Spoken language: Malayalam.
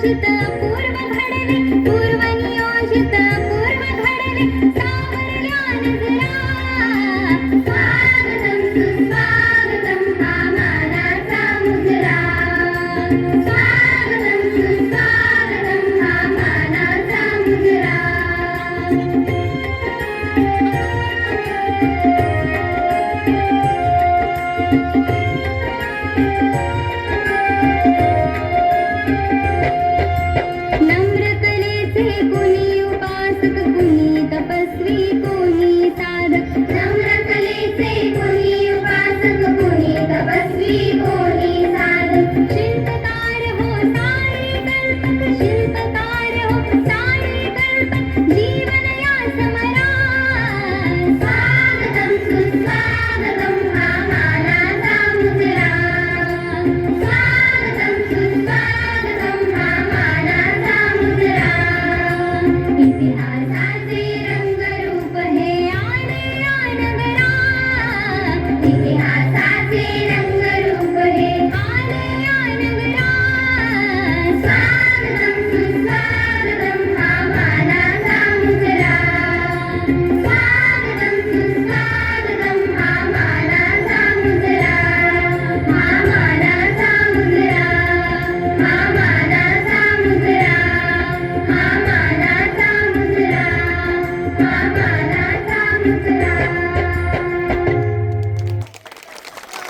झाले पूर्व thank you बाबाला चांगला